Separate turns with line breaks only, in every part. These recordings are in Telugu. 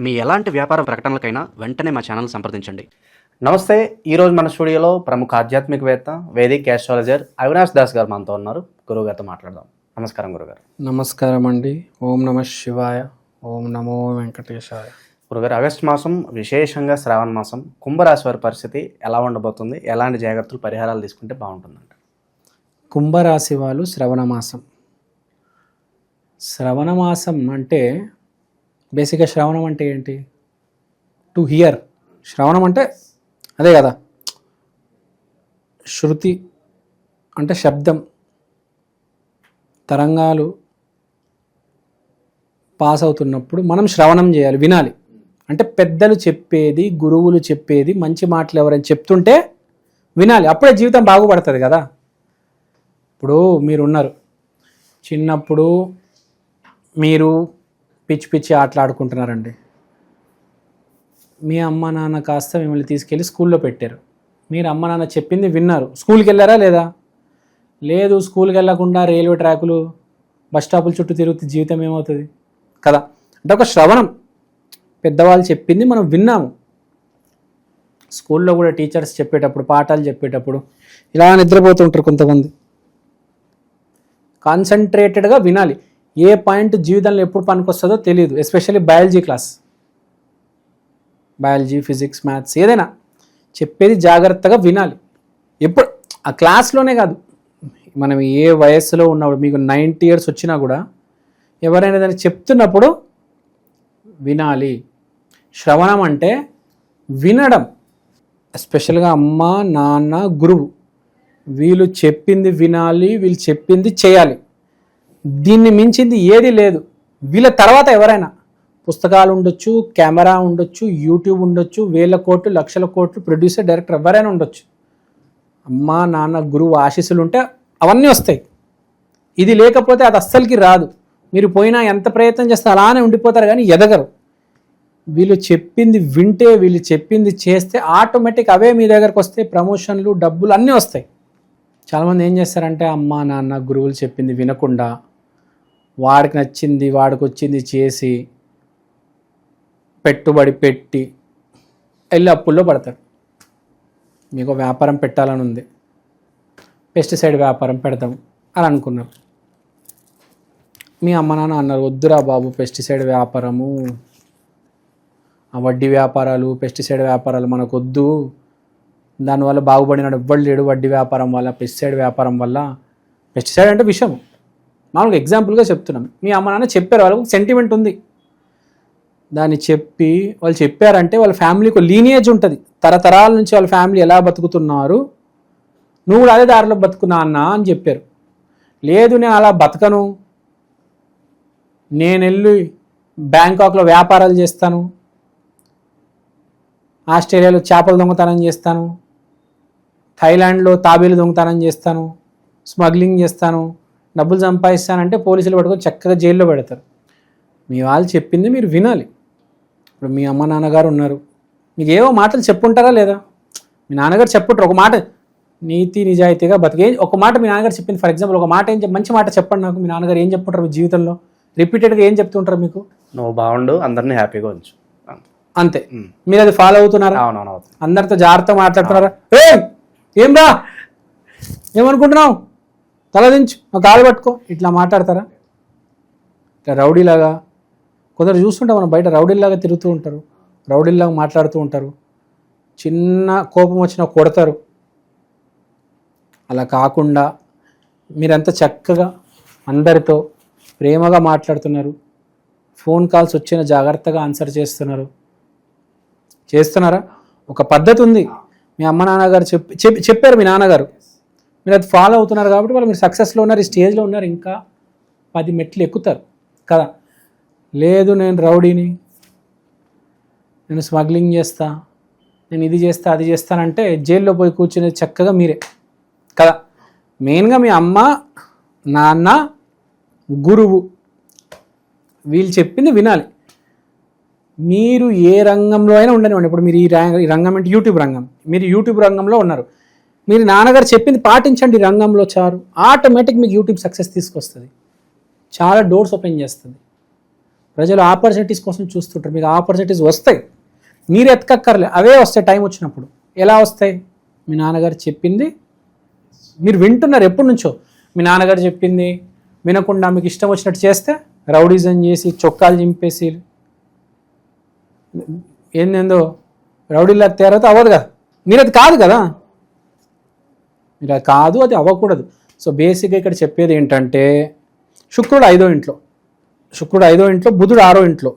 మీ ఎలాంటి వ్యాపార ప్రకటనలకైనా వెంటనే మా ఛానల్ సంప్రదించండి.
నమస్తే ఈరోజు మన స్టూడియోలో ప్రముఖ ఆధ్యాత్మికవేత్త వేదిక్ ఆస్ట్రాలజర్ అవినాష్ దాస్ గారు మనతో ఉన్నారు. గురువు గారితో మాట్లాడదాం. నమస్కారం గురుగారు
నమస్కారం అండి. ఓం నమ శివాయ ఓం నమో వెంకటేశాయ.
గురుగారు ఆగస్టు మాసం విశేషంగా శ్రావణ మాసం కుంభరాశి వారి పరిస్థితి ఎలా ఉండబోతుంది? ఎలాంటి జాగ్రత్తలు పరిహారాలు తీసుకుంటే బాగుంటుందంట?
కుంభరాశి వాళ్ళు శ్రవణ మాసం. శ్రవణ మాసం అంటే బేసిక్గా శ్రవణం అంటే ఏంటి? To hear. శ్రవణం అంటే అదే కదా. శృతి అంటే శబ్దం. తరంగాలు పాస్ అవుతున్నప్పుడు మనం శ్రవణం చేయాలి వినాలి. అంటే పెద్దలు చెప్పేది గురువులు చెప్పేది మంచి మాటలు ఎవరైనా చెప్తుంటే వినాలి. అప్పుడే జీవితం బాగుపడుతుంది కదా. ఇప్పుడు మీరున్నారు. చిన్నప్పుడు మీరు పిచ్చి పిచ్చి ఆటలాడుకుంటున్నారండి. మీ అమ్మ నాన్న కాస్త మిమ్మల్ని తీసుకెళ్ళి స్కూల్లో పెట్టారు. మీరు అమ్మ నాన్న చెప్పింది విన్నారు. స్కూల్కి వెళ్ళారా లేదా? లేదు స్కూల్కి వెళ్ళకుండా రైల్వే ట్రాకులు బస్ స్టాపుల చుట్టూ తిరుగుతూ జీవితం ఏమవుతుంది? కదా? అంటే ఒక శ్రవణం. పెద్దవాళ్ళు చెప్పింది మనం విన్నాము. స్కూల్లో కూడా టీచర్స్ చెప్పేటప్పుడు పాఠాలు చెప్పేటప్పుడు ఇలా నిద్రపోతుంటారు కొంతమంది. కాన్సన్ట్రేటెడ్గా వినాలి. ఏ పాయింట్ జీవితంలో ఎప్పుడు పనికొస్తుందో తెలియదు especially biology class biology physics maths ఏదైనా చెప్పేది జాగ్రత్తగా వినాలి. ఎప్పుడు ఆ క్లాస్లోనే కాదు. మనం ఏ వయస్సులో ఉన్నప్పుడు మీకు నైంటీ ఇయర్స్ వచ్చినా కూడా ఎవరైనా దాన్ని చెప్తున్నప్పుడు వినాలి. శ్రవణం అంటే వినడం. ఎస్పెషల్గా అమ్మ నాన్న గురువు వీళ్ళు చెప్పింది వినాలి వీళ్ళు చెప్పింది చేయాలి. దీన్ని మించింది ఏది లేదు. వీళ్ళ తర్వాత ఎవరైనా పుస్తకాలు ఉండొచ్చు కెమెరా ఉండొచ్చు యూట్యూబ్ ఉండొచ్చు వేల కోట్లు లక్షల కోట్లు ప్రొడ్యూసర్ డైరెక్టర్ ఎవరైనా ఉండొచ్చు. అమ్మ నాన్న గురువు ఆశీస్సులు ఉంటే అవన్నీ వస్తాయి. ఇది లేకపోతే అది అస్సలకి రాదు. మీరు పోయినా ఎంత ప్రయత్నం చేస్తే అలానే ఉండిపోతారు కానీ ఎదగరు. వీళ్ళు చెప్పింది వింటే వీళ్ళు చెప్పింది చేస్తే ఆటోమేటిక్ అవే మీ దగ్గరకు వస్తే ప్రమోషన్లు డబ్బులు అన్నీ వస్తాయి. చాలామంది ఏం చేస్తారంటే అమ్మ నాన్న గురువులు చెప్పింది వినకుండా వాడికి నచ్చింది వాడికి వచ్చింది చేసి పెట్టుబడి పెట్టి వెళ్ళి అప్పుల్లో పడతాడు. మీకు వ్యాపారం పెట్టాలని ఉంది. పెస్టిసైడ్ వ్యాపారం పెడతాం అని అనుకున్నారు మీ అమ్మ నాన్న అన్నారు వద్దురా బాబు పెస్టిసైడ్ వ్యాపారము ఆ వడ్డీ వ్యాపారాలు పెస్టిసైడ్ వ్యాపారాలు మనకు వద్దు దానివల్ల బాగుపడినాడు ఎవ్వడు లేడు వడ్డీ వ్యాపారం వల్ల పెస్టిసైడ్ వ్యాపారం వల్ల. పెస్టిసైడ్ అంటే విషయం మామూలుగా ఎగ్జాంపుల్గా చెప్తున్నాం. మీ అమ్మ నాన్న చెప్పారు వాళ్ళకు సెంటిమెంట్ ఉంది. దాన్ని చెప్పి వాళ్ళు చెప్పారంటే వాళ్ళ ఫ్యామిలీకి లీనియేజ్ ఉంటుంది. తరతరాల నుంచి వాళ్ళ ఫ్యామిలీ ఎలా బతుకుతున్నారు? నువ్వు కూడా అదే దారిలో బతుకున్నా అన్న అని చెప్పారు. లేదు నేను అలా బతకను. నేను వెళ్ళి బ్యాంకాక్లో వ్యాపారాలు చేస్తాను. ఆస్ట్రేలియాలో చేపలు దొంగతనం చేస్తాను. థైలాండ్లో తాబేలు దొంగతనం చేస్తాను. స్మగ్లింగ్ చేస్తాను. డబ్బులు సంపాదిస్తానంటే పోలీసులు పట్టుకొని చక్కగా జైల్లో పెడతారు. మీ వాళ్ళు చెప్పింది మీరు వినాలి. ఇప్పుడు మీ అమ్మ నాన్నగారు ఉన్నారు. మీకు ఏవో మాటలు చెప్పుంటారా లేదా? మీ నాన్నగారు చెప్పుంటారు. ఒక మాట నీతి నిజాయితీగా బతికే ఒక మాట మీ నాన్నగారు చెప్పింది. ఫర్ ఎగ్జాంపుల్ ఒక మాట ఏం మంచి మాట చెప్పండి నాకు. మీ నాన్నగారు ఏం చెప్పుంటారు మీ జీవితంలో? రిపీటెడ్గా ఏం చెప్తుంటారు మీకు?
నువ్వు బాగుండు అందరినీ హ్యాపీగా ఉంచు.
అంతే. మీరు అది ఫాలో అవుతున్నారా? అందరితో జాగ్రత్తగా మాట్లాడుతున్నారా? ఏ ఏం రా ఏమనుకుంటున్నావు? తల దించు ఒక కాలు పట్టుకో ఇట్లా మాట్లాడతారా? ఇట్లా రౌడీలాగా. కొందరు చూస్తుంటాం మనం బయట రౌడీలాగా తిరుగుతూ ఉంటారు రౌడీలాగా మాట్లాడుతూ ఉంటారు. చిన్న కోపం వచ్చినా కొడతారు. అలా కాకుండా మీరంతా చక్కగా అందరితో ప్రేమగా మాట్లాడుతున్నారు. ఫోన్ కాల్స్ వచ్చిన జాగ్రత్తగా ఆన్సర్ చేస్తున్నారు. చేస్తున్నారా? ఒక పద్ధతి ఉంది. మీ అమ్మ నాన్నగారు చెప్పి చెప్పి చెప్పారు మీ నాన్నగారు. మీరు అది ఫాలో అవుతున్నారు కాబట్టి వాళ్ళు మీరు సక్సెస్లో ఉన్నారు ఈ స్టేజ్లో ఉన్నారు ఇంకా పది మెట్లు ఎక్కుతారు. కదా? లేదు నేను రౌడీని. నేను స్మగ్లింగ్ చేస్తా. నేను ఇది చేస్తా అది చేస్తానంటే జైల్లో పోయి కూర్చునేది చక్కగా మీరే. కదా? మెయిన్గా మీ అమ్మ నాన్న గురువు. వీళ్ళు చెప్పింది వినాలి. మీరు ఏ రంగంలో అయినా ఉండనివ్వండి. ఇప్పుడు మీరు ఈ ఈ రంగం అంటే యూట్యూబ్ రంగం. మీరు యూట్యూబ్ రంగంలో ఉన్నారు. మీరు నాన్నగారు చెప్పింది పాటించండి రంగంలో చారు. ఆటోమేటిక్ మీకు యూట్యూబ్ సక్సెస్ తీసుకొస్తుంది. చాలా డోర్స్ ఓపెన్ చేస్తుంది. ప్రజలు ఆపర్చునిటీస్ కోసం చూస్తుంటారు. మీకు ఆపర్చునిటీస్ వస్తాయి. మీరు ఎతకక్కర్లే. అవే వస్తాయి టైం వచ్చినప్పుడు. ఎలా వస్తాయి? మీ నాన్నగారు చెప్పింది. మీరు వింటున్నారు ఎప్పటి నుంచో. మీ నాన్నగారు చెప్పింది. వినకుండా మీకు ఇష్టం వచ్చినట్టు చేస్తే రౌడీజం చేసి చొక్కాలు చింపేసి ఏందేందో రౌడీలా తేరతో అవ్వదు కదా. మీరు అది కాదు కదా. ఇలా కాదు అది అవ్వకూడదు. సో బేసిక్గా ఇక్కడ చెప్పేది ఏంటంటే శుక్రుడు ఐదో ఇంట్లో. శుక్రుడు ఐదో ఇంట్లో బుధుడు ఆరో ఇంట్లో.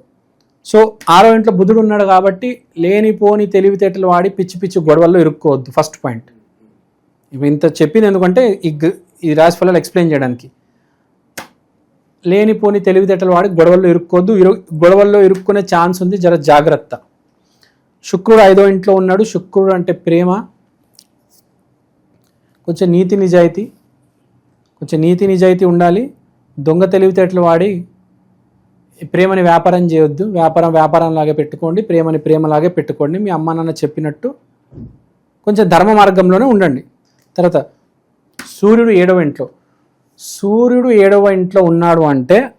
సో ఆరో ఇంట్లో బుధుడు ఉన్నాడు కాబట్టి లేనిపోని తెలివితేటలు వాడి పిచ్చి పిచ్చి గొడవల్లో ఇరుక్కోవద్దు ఫస్ట్ పాయింట్ ఇంత చెప్పింది ఎందుకంటే ఈ ఈ రాశి ఫలాలు ఎక్స్ప్లెయిన్ చేయడానికి. లేనిపోని తెలివితేటలు వాడి గొడవల్లో ఇరుక్కోవద్దు ఇరు గొడవల్లో ఇరుక్కునే ఛాన్స్ ఉంది జర జాగ్రత్త. శుక్రుడు ఐదో ఇంట్లో ఉన్నాడు శుక్రుడు అంటే ప్రేమ కొంచెం నీతి నిజాయితీ కొంచెం నీతి నిజాయితీ ఉండాలి. దొంగ తెలివితేటలు వాడి ప్రేమని వ్యాపారం చేయొద్దు. వ్యాపారం వ్యాపారం లాగే పెట్టుకోండి. ప్రేమని ప్రేమలాగే పెట్టుకోండి. మీ అమ్మ నాన్న చెప్పినట్టు కొంచెం ధర్మ మార్గంలోనే ఉండండి. తర్వాత సూర్యుడు ఏడవ ఇంట్లో. సూర్యుడు ఏడవ ఇంట్లో ఉన్నాడు అంటే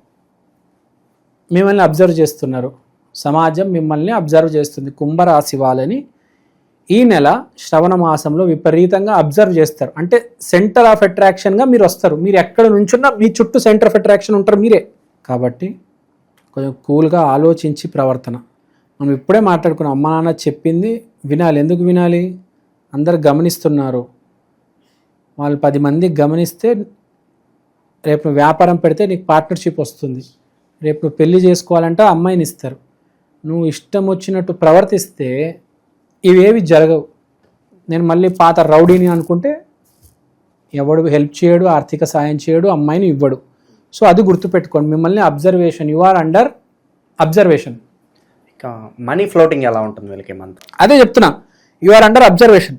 మిమ్మల్ని అబ్జర్వ్ చేస్తున్నారు. సమాజం మిమ్మల్ని అబ్జర్వ్ చేస్తుంది. కుంభరాశి వాళ్ళని ఈ నెల శ్రవణ మాసంలో విపరీతంగా అబ్జర్వ్ చేస్తారు. అంటే సెంటర్ ఆఫ్ అట్రాక్షన్గా మీరు వస్తారు. మీరు ఎక్కడ నుంచున్నా మీ చుట్టూ సెంటర్ ఆఫ్ అట్రాక్షన్ ఉంటారు మీరే. కాబట్టి కొంచెం కూల్గా ఆలోచించి ప్రవర్తన. మనం ఇప్పుడే మాట్లాడుకున్నాం. అమ్మ నాన్న చెప్పింది వినాలి. ఎందుకు వినాలి? అందరు గమనిస్తున్నారు. వాళ్ళు పది మంది గమనిస్తే రేపు నువ్వు వ్యాపారం పెడితే నీకు పార్ట్నర్షిప్ వస్తుంది. రేపు నువ్వు పెళ్ళి చేసుకోవాలంటే ఆ అమ్మాయిని ఇస్తారు. నువ్వు ఇష్టం వచ్చినట్టు ప్రవర్తిస్తే ఇవేవి జరగవు. నేను మళ్ళీ పాత రౌడీని అనుకుంటే ఎవడు హెల్ప్ చేయడు ఆర్థిక సాయం చేయడు అమ్మాయిని ఇవ్వడు. సో అది గుర్తుపెట్టుకోండి. మిమ్మల్ని observation you are under observation.
ఇక మనీ ఫ్లోటింగ్ ఎలా ఉంటుంది వీళ్ళకి మంత్?
అదే చెప్తున్నా. You are under observation.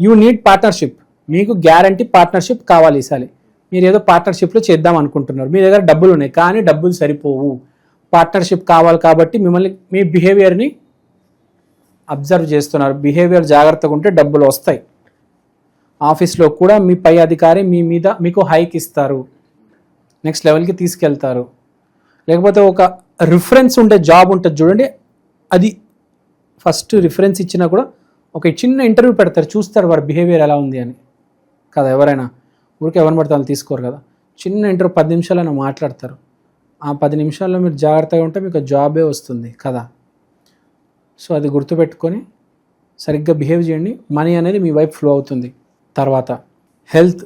You need partnership. మీకు గ్యారంటీ పార్ట్నర్షిప్ కావాలి ఈసారి. మీరు ఏదో పార్ట్నర్షిప్లో చేద్దాం అనుకుంటున్నారు. మీ దగ్గర డబ్బులు ఉన్నాయి కానీ డబ్బులు సరిపోవు. పార్ట్నర్షిప్ కావాలి కాబట్టి మిమ్మల్ని మీ బిహేవియర్ని అబ్జర్వ్ చేస్తున్నారు. బిహేవియర్ జాగ్రత్తగా ఉంటే డబ్బులు వస్తాయి. ఆఫీస్లో కూడా మీ పై అధికారి మీ మీద మీకు హైక్ ఇస్తారు. నెక్స్ట్ లెవెల్కి తీసుకెళ్తారు. లేకపోతే ఒక రిఫరెన్స్ ఉండే జాబ్ ఉంటుంది చూడండి. అది ఫస్ట్ రిఫరెన్స్ ఇచ్చినా కూడా ఒక చిన్న ఇంటర్వ్యూ పెడతారు. చూస్తారు వారి బిహేవియర్ ఎలా ఉంది అని. కదా ఎవరైనా ఊరికే ఎవరిని పడితే వాళ్ళు తీసుకోరు కదా. చిన్న ఇంటర్వ్యూ పది నిమిషాలైనా మాట్లాడతారు. ఆ పది నిమిషాల్లో మీరు జాగ్రత్తగా ఉంటే మీకు జాబే వస్తుంది కదా. సో అది గుర్తుపెట్టుకొని సరిగ్గా బిహేవ్ చేయండి. మనీ అనేది మీ వైపు ఫ్లో అవుతుంది. తర్వాత హెల్త్.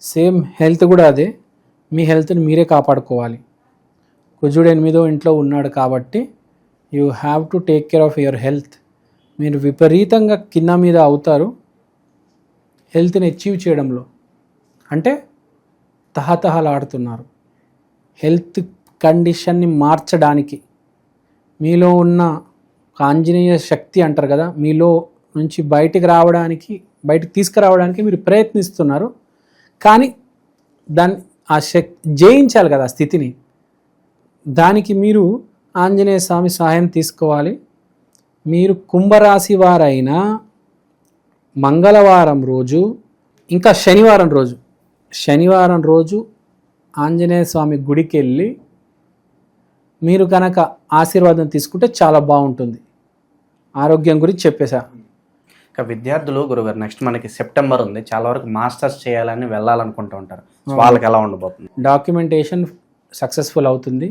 సేమ్ హెల్త్ కూడా అదే. మీ హెల్త్ని మీరే కాపాడుకోవాలి. కుజుడు ఎనిమిదో ఇంట్లో ఉన్నాడు కాబట్టి you have to take care of your health. మీరు విపరీతంగా కింద మీద అవుతారు హెల్త్ని అచీవ్ చేయడంలో. అంటే తహతహలాడుతున్నారు. హెల్త్ కండిషన్ని మార్చడానికి మీలో ఉన్న ఒక ఆంజనేయ శక్తి అంటారు కదా మీలో నుంచి బయటికి రావడానికి బయటికి తీసుకురావడానికి మీరు ప్రయత్నిస్తున్నారు. కానీ దాన్ని ఆ శక్తి జయించాలి కదా ఆ స్థితిని. దానికి మీరు ఆంజనేయ స్వామి సహాయం తీసుకోవాలి. మీరు కుంభరాశి వారైనా మంగళవారం రోజు ఇంకా శనివారం రోజు శనివారం రోజు ఆంజనేయ స్వామి గుడికి వెళ్ళి మీరు కనుక ఆశీర్వాదం తీసుకుంటే చాలా బాగుంటుంది. ఆరోగ్యం గురించి చెప్పేశా.
ఇక విద్యార్థులు గురుగారు నెక్స్ట్ మనకి సెప్టెంబర్ ఉంది. చాలా వరకు మాస్టర్స్ చేయాలని వెళ్ళాలనుకుంటూ ఉంటారు. వాళ్ళకి ఎలా ఉండబోతుంది?
డాక్యుమెంటేషన్ సక్సెస్ఫుల్ అవుతుంది.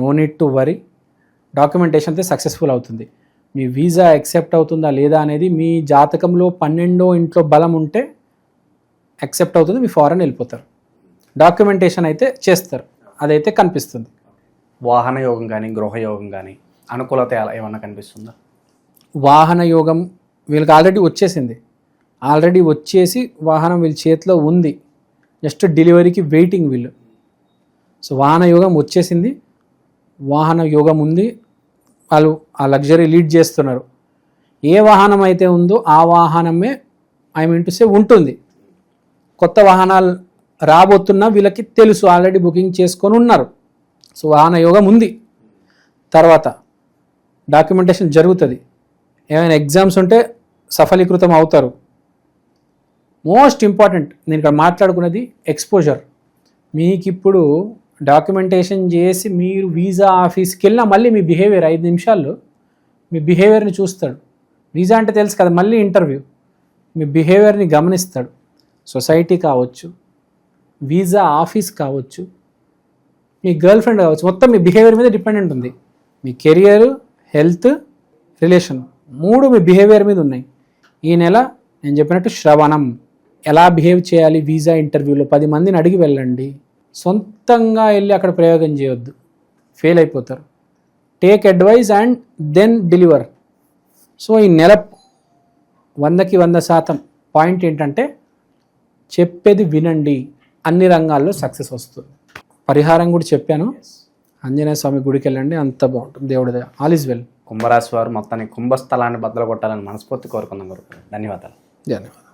No need to worry documentation అయితే సక్సెస్ఫుల్ అవుతుంది. మీ వీసా యాక్సెప్ట్ అవుతుందా లేదా అనేది మీ జాతకంలో పన్నెండో ఇంట్లో బలం ఉంటే యాక్సెప్ట్ అవుతుంది మీ ఫారెన్ వెళ్ళిపోతారు. డాక్యుమెంటేషన్ అయితే చేస్తారు. అదైతే కనిపిస్తుంది.
వాహన యోగం కానీ గృహ యోగం కానీ అనుకూలత ఎలా ఏమన్నా కనిపిస్తుందా?
వాహన యోగం వీళ్ళకి ఆల్రెడీ వచ్చేసింది. ఆల్రెడీ వచ్చేసి వాహనం వీళ్ళ చేతిలో ఉంది. జస్ట్ డెలివరీకి వెయిటింగ్ వీళ్ళు. సో వాహన యోగం వచ్చేసింది. వాహన యోగం ఉంది. వాళ్ళు ఆ లగ్జరీ లీడ్ చేస్తున్నారు. ఏ వాహనం అయితే ఉందో ఆ వాహనమే ఐ మీన్ టు సే ఉంటుంది. కొత్త వాహనాలు రాబోతున్నా వీళ్ళకి తెలుసు. ఆల్రెడీ బుకింగ్ చేసుకొని ఉన్నారు. సో వాహన యోగం ఉంది. తర్వాత డాక్యుమెంటేషన్ జరుగుతుంది. ఏమైనా ఎగ్జామ్స్ ఉంటే సఫలీకృతం అవుతారు. మోస్ట్ ఇంపార్టెంట్ నేను ఇక్కడ మాట్లాడుకున్నది ఎక్స్పోజర్. మీకు ఇప్పుడు డాక్యుమెంటేషన్ చేసి మీరు వీసా ఆఫీస్కి వెళ్ళినా మళ్ళీ మీ బిహేవియర్ ఐదు నిమిషాల్లో మీ బిహేవియర్ని చూస్తాడు. వీసా అంటే తెలుసు కదా మళ్ళీ ఇంటర్వ్యూ. మీ బిహేవియర్ని గమనిస్తాడు. సొసైటీ కావచ్చు వీసా ఆఫీస్ కావచ్చు మీ గర్ల్ ఫ్రెండ్ కావచ్చు మొత్తం మీ బిహేవియర్ మీద డిపెండెంట్ ఉంది. మీ కెరియర్ హెల్త్ రిలేషన్. మూడు మీ బిహేవియర్ మీద ఉన్నాయి. ఈ నెల నేను చెప్పినట్టు శ్రవణం. ఎలా బిహేవ్ చేయాలి? వీసా ఇంటర్వ్యూలో పది మందిని అడిగి వెళ్ళండి. సొంతంగా వెళ్ళి అక్కడ ప్రయోగం చేయొద్దు. ఫెయిల్ అయిపోతారు. Take advice and then deliver so ఈ నెల వందకి వంద శాతం పాయింట్ ఏంటంటే చెప్పేది వినండి. అన్ని రంగాల్లో సక్సెస్ వస్తుంది. పరిహారం కూడా చెప్పాను. ఆంజనేయ స్వామి గుడికి వెళ్ళండి. అంత బాగుంటుంది. దేవుడి ఆల్ ఈజ్ వెల్
కుంభరాశి వారు మొత్తాన్ని కుంభస్థలాన్ని బద్దలు కొట్టాలని మనస్ఫూర్తి కోరుకుందాం గురుగారు ధన్యవాదాలు.
ధన్యవాదాలు.